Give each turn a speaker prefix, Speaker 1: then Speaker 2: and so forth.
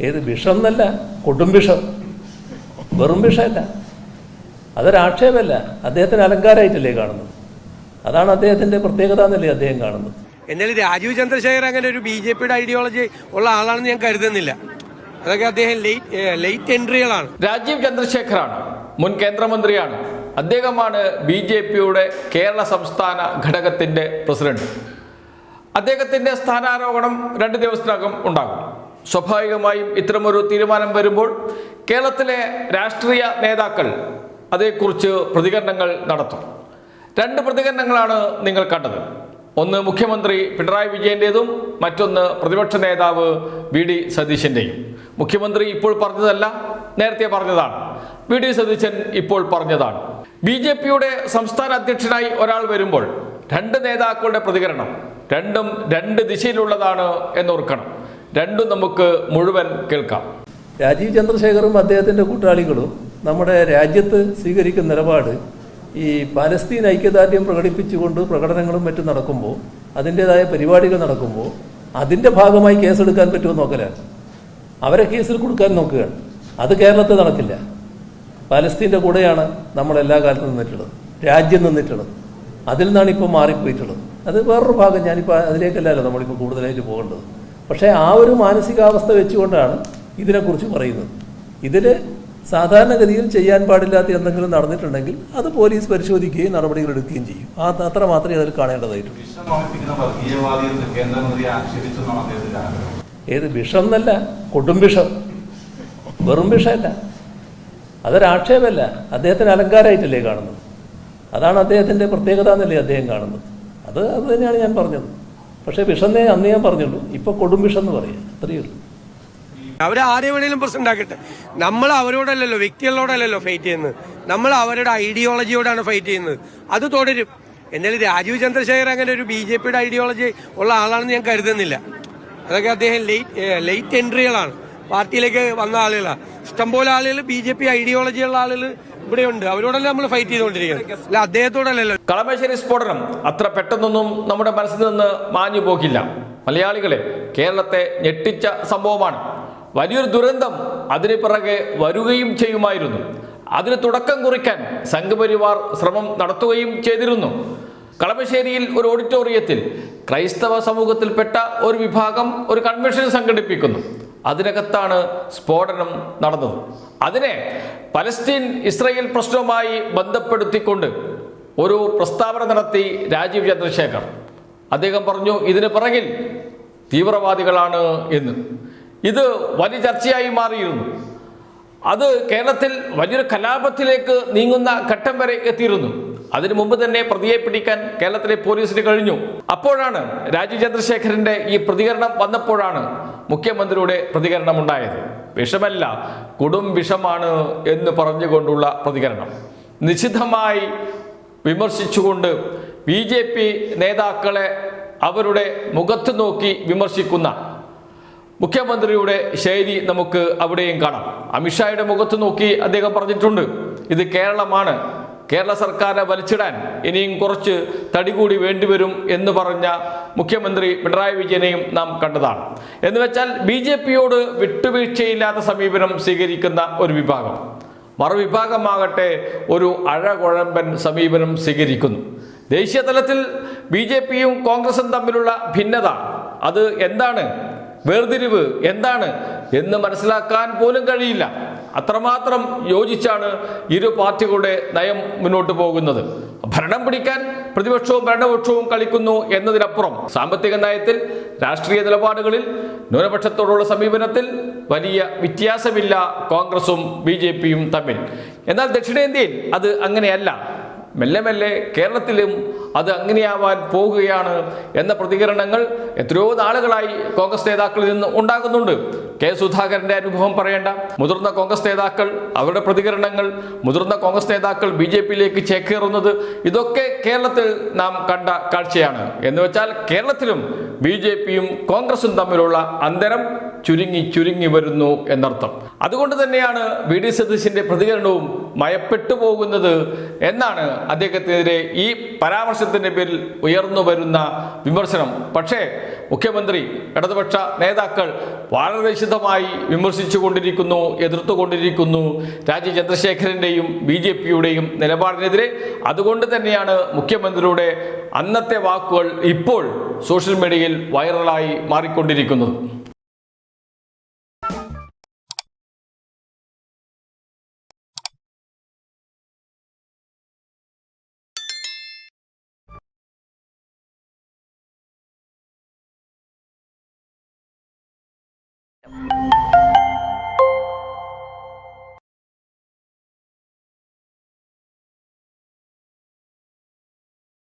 Speaker 1: ഏത് വിഷം എന്നല്ല കൊടും വിഷം. വെറും വിഷമല്ല. അതൊരാക്ഷേപമല്ല അദ്ദേഹത്തിന് അലങ്കാരമായിട്ടല്ലേ കാണുന്നത്? അതാണ് അദ്ദേഹത്തിന്റെ പ്രത്യേകത എന്നല്ലേ അദ്ദേഹം കാണുന്നത്?
Speaker 2: എന്നാലും രാജീവ് ചന്ദ്രശേഖർ അങ്ങനെ ഒരു ബി ജെ പിയുടെ ഐഡിയോളജി ഉള്ള ആളാണെന്ന് ഞാൻ കരുതുന്നില്ല. അതൊക്കെ അദ്ദേഹം ലേറ്റ് ലേറ്റ് എൻട്രികളാണ്
Speaker 3: രാജീവ് ചന്ദ്രശേഖറാണ് മുൻ കേന്ദ്രമന്ത്രിയാണ്. അദ്ദേഹമാണ് ബി ജെ പിയുടെ കേരള സംസ്ഥാന ഘടകത്തിന്റെ പ്രസിഡന്റ്. അദ്ദേഹത്തിന്റെ സ്ഥാനാരോഹണം രണ്ട് ദിവസത്തിനകം ഉണ്ടാകും. സ്വാഭാവികമായും ഇത്തരമൊരു തീരുമാനം വരുമ്പോൾ കേരളത്തിലെ രാഷ്ട്രീയ നേതാക്കൾ അതേക്കുറിച്ച് പ്രതികരണങ്ങൾ നടത്തും. രണ്ട് പ്രതികരണങ്ങളാണ് നിങ്ങൾ കണ്ടത്. ഒന്ന് മുഖ്യമന്ത്രി പിണറായി വിജയന്റെതും മറ്റൊന്ന് പ്രതിപക്ഷ നേതാവ് വി ഡി സതീശന്റെയും. മുഖ്യമന്ത്രി ഇപ്പോൾ പറഞ്ഞതല്ല നേരത്തെ പറഞ്ഞതാണ്. വി ഡി സതീശൻ ഇപ്പോൾ പറഞ്ഞതാണ്. ബി ജെ പിയുടെ സംസ്ഥാന അധ്യക്ഷനായി ഒരാൾ വരുമ്പോൾ രണ്ട് നേതാക്കളുടെ പ്രതികരണം രണ്ടും രണ്ട് ദിശയിലുള്ളതാണ് എന്നോർക്കണം. രണ്ടും നമുക്ക് മുഴുവൻ കേൾക്കാം.
Speaker 1: രാജീവ് ചന്ദ്രശേഖറും അദ്ദേഹത്തിന്റെ കൂട്ടാളികളും നമ്മുടെ രാജ്യത്ത് സ്വീകരിക്കുന്ന നിലപാട് ഈ പാലസ്തീൻ ഐക്യദാർഢ്യം പ്രകടിപ്പിച്ചുകൊണ്ട് പ്രകടനങ്ങളും മറ്റും നടക്കുമ്പോൾ അതിന്റെതായ പരിപാടികൾ നടക്കുമ്പോൾ അതിന്റെ ഭാഗമായി കേസെടുക്കാൻ പറ്റുമോ നോക്കലാണ്. അവരെ കേസിൽ കൊടുക്കാൻ നോക്കുകയാണ്. അത് കേരളത്തിൽ നടക്കില്ല. പാലസ്തീന്റെ കൂടെയാണ് നമ്മൾ എല്ലാ കാലത്തും നിന്നിട്ടുള്ളത്. രാജ്യം നിന്നിട്ടുള്ളത്. അതിൽ നിന്നാണ് ഇപ്പോൾ മാറിപ്പോയിട്ടുള്ളത്. അത് വേറൊരു ഭാഗം ഞാനിപ്പോൾ അതിലേക്കല്ലല്ലോ നമ്മളിപ്പോൾ കൂടുതലായിട്ട് പോകേണ്ടത്. പക്ഷേ ആ ഒരു മാനസികാവസ്ഥ വെച്ചുകൊണ്ടാണ് ഇതിനെക്കുറിച്ച് പറയുന്നത്. ഇതിൽ സാധാരണഗതിയിൽ ചെയ്യാൻ പാടില്ലാത്ത എന്തെങ്കിലും നടന്നിട്ടുണ്ടെങ്കിൽ അത് പോലീസ് പരിശോധിക്കുകയും നടപടികൾ എടുക്കുകയും ചെയ്യും. ആ അത്ര മാത്രമേ അതിൽ കാണേണ്ടതായിട്ടുള്ളൂ. ഏത് വിഷം എന്നല്ല കൊടും വിഷം. വെറും വിഷമല്ല. അതൊരാക്ഷേപമല്ല അദ്ദേഹത്തിന് അലങ്കാരമായിട്ടല്ലേ കാണുന്നത്? അതാണ് അദ്ദേഹത്തിന്റെ പ്രത്യേകത എന്നല്ലേ അദ്ദേഹം കാണുന്നത്. അത് അത് തന്നെയാണ് ഞാൻ പറഞ്ഞത്. പക്ഷേ വിഷന്നേ അന്ന് ഞാൻ പറഞ്ഞുള്ളൂ. ഇപ്പൊ കൊടും വിഷം എന്ന് പറയാം. അത്രയേ ഉള്ളൂ.
Speaker 2: അവർ ആരെ വേണേലും പ്രശ്നം ഉണ്ടാക്കട്ടെ. നമ്മൾ അവരോടല്ലല്ലോ വ്യക്തികളോടല്ലല്ലോ ഫൈറ്റ് ചെയ്യുന്നത്. നമ്മൾ അവരുടെ ഐഡിയോളജിയോടാണ് ഫൈറ്റ് ചെയ്യുന്നത്. അത് തുടരും. എന്നാലും രാജീവ് ചന്ദ്രശേഖർ അങ്ങനെ ഒരു ബി ജെ പിയുടെ ഐഡിയോളജി ഉള്ള ആളാണെന്ന് ഞാൻ കരുതുന്നില്ല. അതൊക്കെ അദ്ദേഹം ലേറ്റ് ലേറ്റ് എൻട്രികളാണ് പാർട്ടിയിലേക്ക് വന്ന ആളുകളാണ് ഇഷ്ടംപോലെ ആളുകൾ ബി ജെ പി ഐഡിയോളജി ഉള്ള ആളുകൾ ഇവിടെയുണ്ട്. അവരോടല്ലേ നമ്മൾ ഫൈറ്റ് ചെയ്തുകൊണ്ടിരിക്കുന്നത്. അല്ല അദ്ദേഹത്തോടല്ലല്ലോ.
Speaker 3: കളമശ്ശേരി സ്ഫോടനം അത്ര പെട്ടെന്നൊന്നും നമ്മുടെ മനസ്സിൽ നിന്ന് മാഞ്ഞു പോകില്ല. മലയാളികളെ കേരളത്തെ ഞെട്ടിച്ച സംഭവമാണ്. വലിയൊരു ദുരന്തം അതിന് പിറകെ വരികയും ചെയ്യുമായിരുന്നു. അതിന് തുടക്കം കുറിക്കാൻ സംഘപരിവാർ ശ്രമം നടത്തുകയും ചെയ്തിരുന്നു. കളമശ്ശേരിയിൽ ഒരു ഓഡിറ്റോറിയത്തിൽ ക്രൈസ്തവ സമൂഹത്തിൽപ്പെട്ട ഒരു വിഭാഗം ഒരു കൺവെൻഷൻ സംഘടിപ്പിക്കുന്നു. അതിനകത്താണ് സ്ഫോടനം നടന്നത്. അതിനെ പലസ്തീൻ ഇസ്രയേൽ പ്രശ്നവുമായി ബന്ധപ്പെടുത്തിക്കൊണ്ട് ഒരു പ്രസ്താവന നടത്തി രാജീവ് ചന്ദ്രശേഖർ. അദ്ദേഹം പറഞ്ഞു ഇതിന് പിറകിൽ തീവ്രവാദികളാണ് എന്ന്. ഇത് വലിയ ചർച്ചയായി മാറിയിരുന്നു. അത് കേരളത്തിൽ വലിയൊരു കലാപത്തിലേക്ക് നീങ്ങുന്ന ഘട്ടം വരെ എത്തിയിരുന്നു. അതിനു മുമ്പ് തന്നെ പ്രതിയെ പിടിക്കാൻ കേരളത്തിലെ പോലീസിന് കഴിഞ്ഞു. അപ്പോഴാണ് രാജീവ് ചന്ദ്രശേഖരന്റെ ഈ പ്രതികരണം വന്നപ്പോഴാണ് മുഖ്യമന്ത്രിയുടെ പ്രതികരണം ഉണ്ടായത് വിഷമല്ല കൊടും വിഷമാണ് എന്ന് പറഞ്ഞുകൊണ്ടുള്ള പ്രതികരണം. നിശിതമായി വിമർശിച്ചുകൊണ്ട് ബി ജെ പി നേതാക്കളെ അവരുടെ മുഖത്ത് നോക്കി വിമർശിക്കുന്ന മുഖ്യമന്ത്രിയുടെ ശൈലി നമുക്ക് അവിടെയും കാണാം. അമിത്ഷായുടെ മുഖത്ത് നോക്കി അദ്ദേഹം പറഞ്ഞിട്ടുണ്ട് ഇത് കേരളമാണ്. കേരള സർക്കാരിനെ വലിച്ചിടാൻ ഇനിയും കുറച്ച് തടി കൂടി വേണ്ടിവരും എന്ന് പറഞ്ഞ മുഖ്യമന്ത്രി പിണറായി വിജയനെയും നാം കണ്ടതാണ്. എന്ന് വെച്ചാൽ ബി ജെ പിയോട് വിട്ടുവീഴ്ചയില്ലാത്ത സമീപനം സ്വീകരിക്കുന്ന ഒരു വിഭാഗം. മറുവിഭാഗമാകട്ടെ ഒരു അഴകുഴമ്പൻ സമീപനം സ്വീകരിക്കുന്നു. ദേശീയ തലത്തിൽ ബി ജെ പിയും കോൺഗ്രസും തമ്മിലുള്ള ഭിന്നത അത് എന്താണ്? വേർതിരിവ് എന്താണ്? എന്ന് മനസ്സിലാക്കാൻ പോലും കഴിയില്ല. അത്രമാത്രം യോജിച്ചാണ് ഇരു പാർട്ടികളുടെ നയം മുന്നോട്ട് പോകുന്നത്. ഭരണം പിടിക്കാൻ പ്രതിപക്ഷവും ഭരണപക്ഷവും കളിക്കുന്നു എന്നതിനപ്പുറം സാമ്പത്തിക നയത്തിൽ രാഷ്ട്രീയ നിലപാടുകളിൽ ന്യൂനപക്ഷത്തോടുള്ള സമീപനത്തിൽ വലിയ വ്യത്യാസമില്ല കോൺഗ്രസും ബി തമ്മിൽ. എന്നാൽ ദക്ഷിണേന്ത്യയിൽ അത് അങ്ങനെയല്ല. മെല്ലെ മെല്ലെ കേരളത്തിലും അത് അങ്ങനെയാവാൻ പോകുകയാണ് എന്ന പ്രതികരണങ്ങൾ എത്രയോ നാളുകളായി കോൺഗ്രസ് നേതാക്കളിൽ നിന്ന് ഉണ്ടാകുന്നുണ്ട്. കെ സുധാകരന്റെ അനുഭവം പറയേണ്ട. മുതിർന്ന കോൺഗ്രസ് നേതാക്കൾ അവരുടെ പ്രതികരണങ്ങൾ മുതിർന്ന കോൺഗ്രസ് നേതാക്കൾ ബി ജെ പിയിലേക്ക് ചേക്കേറുന്നത് ഇതൊക്കെ കേരളത്തിൽ നാം കണ്ട കാഴ്ചയാണ്. എന്ന് വെച്ചാൽ കേരളത്തിലും ബി ജെ പിയും കോൺഗ്രസും തമ്മിലുള്ള അന്തരം ചുരുങ്ങി ചുരുങ്ങി വരുന്നു എന്നർത്ഥം. അതുകൊണ്ട് തന്നെയാണ് വി ഡി സതീശിന്റെ പ്രതികരണവും മയപ്പെട്ടു പോകുന്നത് എന്നാണ് അദ്ദേഹത്തിനെതിരെ ഈ പരാമർശത്തിന്റെ പേരിൽ ഉയർന്നു വരുന്ന വിമർശനം. പക്ഷേ മുഖ്യമന്ത്രി ഇടതുപക്ഷ നേതാക്കൾ വളരെ വിശദമായി വിമർശിച്ചു കൊണ്ടിരിക്കുന്നു എതിർത്തുകൊണ്ടിരിക്കുന്നു രാജീവ് ചന്ദ്രശേഖരന്റെയും ബി ജെ പിയുടെയും നിലപാടിനെതിരെ. അതുകൊണ്ട് തന്നെയാണ് മുഖ്യമന്ത്രിയുടെ അന്നത്തെ വാക്കുകൾ ഇപ്പോൾ സോഷ്യൽ മീഡിയയിൽ വൈറലായി മാറിക്കൊണ്ടിരിക്കുന്നത്.